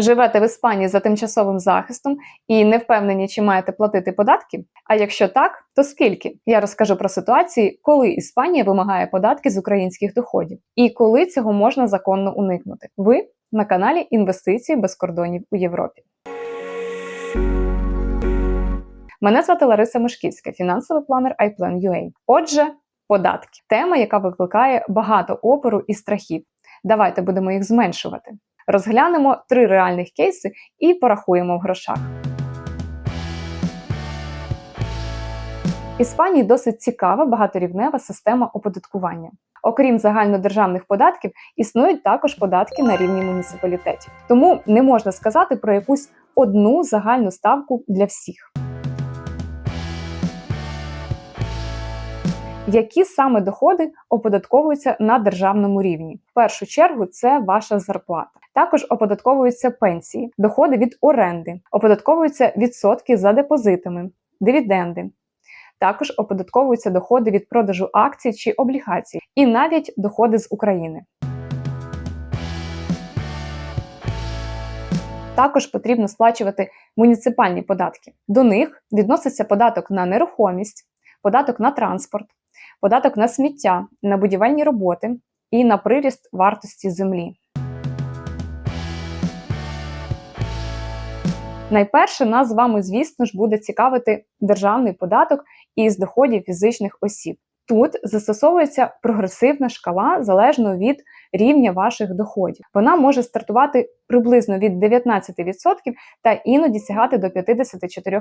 Живете в Іспанії за тимчасовим захистом і не впевнені, чи маєте платити податки? А якщо так, то скільки? Я розкажу про ситуації, коли Іспанія вимагає податки з українських доходів і коли цього можна законно уникнути. Ви на каналі Інвестиції без кордонів у Європі. Мене звати Лариса Мишківська, фінансовий планер iPlan.ua. Отже, податки тема, яка викликає багато опору і страхів. Давайте будемо їх зменшувати. Розглянемо три реальних кейси і порахуємо в грошах. Іспанії досить цікава багаторівнева система оподаткування. Окрім загальнодержавних податків, існують також податки на рівні муніципалітетів. Тому не можна сказати про якусь одну загальну ставку для всіх. Які саме доходи оподатковуються на державному рівні? В першу чергу це ваша зарплата. Також оподатковуються пенсії, доходи від оренди, оподатковуються відсотки за депозитами, дивіденди. Також оподатковуються доходи від продажу акцій чи облігацій, і навіть доходи з України. Також потрібно сплачувати муніципальні податки. До них відноситься податок на нерухомість, податок на транспорт, податок на сміття, на будівельні роботи і на приріст вартості землі. Найперше нас з вами, звісно ж, буде цікавити державний податок із доходів фізичних осіб. Тут застосовується прогресивна шкала залежно від рівня ваших доходів. Вона може стартувати приблизно від 19% та іноді сягати до 54%.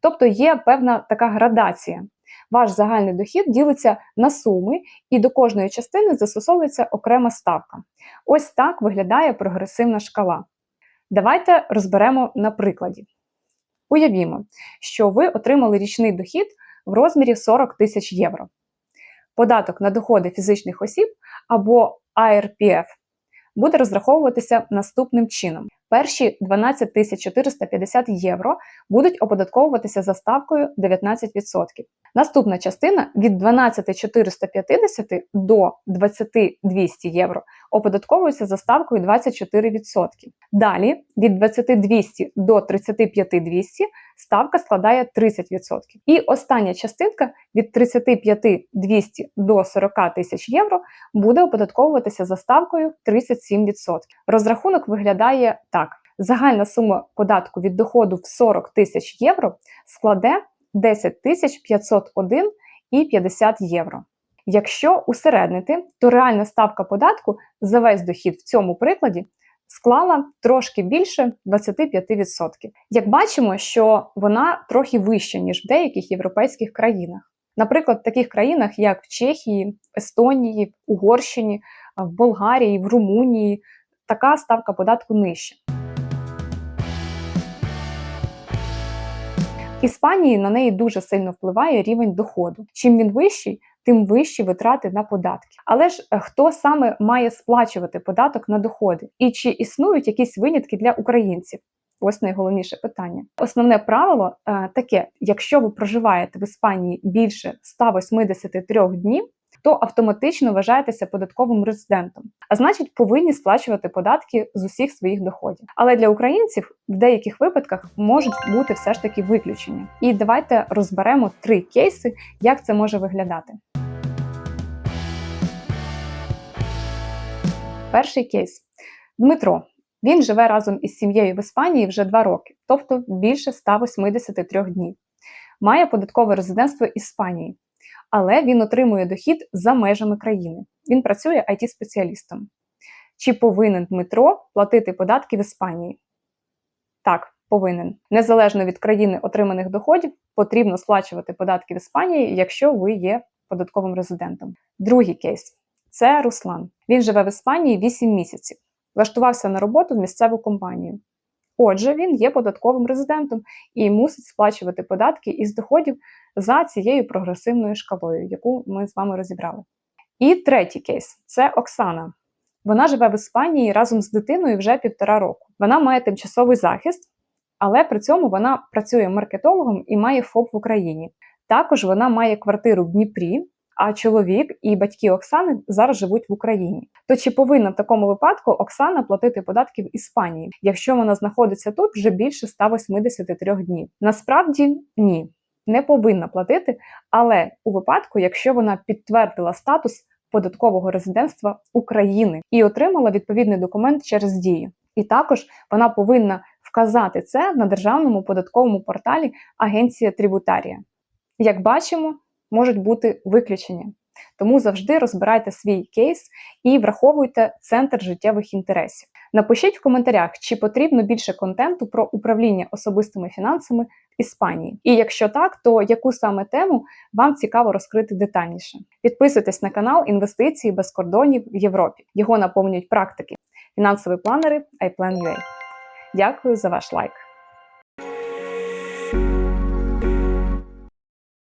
Тобто є певна така градація. Ваш загальний дохід ділиться на суми, і до кожної частини застосовується окрема ставка. Ось так виглядає прогресивна шкала. Давайте розберемо на прикладі. Уявімо, що ви отримали річний дохід в розмірі 40 тисяч євро. Податок на доходи фізичних осіб або ARPF буде розраховуватися наступним чином. Перші 12 450 євро будуть оподатковуватися за ставкою 19%. Наступна частина від 12 450 до 20 200 євро оподатковується за ставкою 24%. Далі від 20 200 до 35 200 ставка складає 30%. І остання частинка від 35 200 до 40 тисяч євро буде оподатковуватися за ставкою 37%. Розрахунок виглядає так: загальна сума податку від доходу в 40 тисяч євро складе 10 тисяч 501 і 50 євро. Якщо усереднити, то реальна ставка податку за весь дохід в цьому прикладі склала трошки більше 25%. Як бачимо, що вона трохи вища, ніж в деяких європейських країнах. Наприклад, в таких країнах, як в Чехії, Естонії, Угорщині, в Болгарії, в Румунії, така ставка податку нижча. Іспанії на неї дуже сильно впливає рівень доходу. Чим він вищий, тим вищі витрати на податки. Але ж е, хто саме має сплачувати податок на доходи? І чи існують якісь винятки для українців? Ось найголовніше питання. Основне правило е, таке: якщо ви проживаєте в Іспанії більше 183 днів, то автоматично вважаєтеся податковим резидентом, а значить, повинні сплачувати податки з усіх своїх доходів. Але для українців в деяких випадках можуть бути все ж таки виключення. І давайте розберемо три кейси, як це може виглядати. Перший кейс Дмитро. Він живе разом із сім'єю в Іспанії вже два роки, тобто більше 183 днів. Має податкове резидентство Іспанії, але він отримує дохід за межами країни. Він працює it спеціалістом Чи повинен Дмитро платити податки в Іспанії? Так, повинен. Незалежно від країни отриманих доходів, потрібно сплачувати податки в Іспанії, якщо ви є податковим резидентом. Другий кейс це Руслан. Він живе в Іспанії 8 місяців. Влаштувався на роботу в місцеву компанію. Отже, він є податковим резидентом і мусить сплачувати податки із доходів за цією прогресивною шкалою, яку ми з вами розібрали. І третій кейс це Оксана. Вона живе в Іспанії разом з дитиною вже півтора року. Вона має тимчасовий захист, але при цьому вона працює маркетологом і має ФОП в Україні. Також вона має квартиру в Дніпрі, а чоловік і батьки Оксани зараз живуть в Україні. То чи повинна в такому випадку Оксана платити податки в Іспанії, якщо вона знаходиться тут вже більше 183 днів? Насправді ні, не повинна платити, але у випадку, якщо вона підтвердила статус податкового резидентства України і отримала відповідний документ через дію. І також вона повинна вказати це на державному податковому порталі Агенція Трибутарія. Як бачимо, можуть бути виключення. Тому завжди розбирайте свій кейс і враховуйте центр життєвих інтересів. Напишіть в коментарях, чи потрібно більше контенту про управління особистими фінансами в Іспанії. І якщо так, то яку саме тему вам цікаво розкрити детальніше? Підписуйтесь на канал Інвестиції без кордонів в Європі. Його наповнюють практики, фінансові планери iPlan.ua. Дякую за ваш лайк.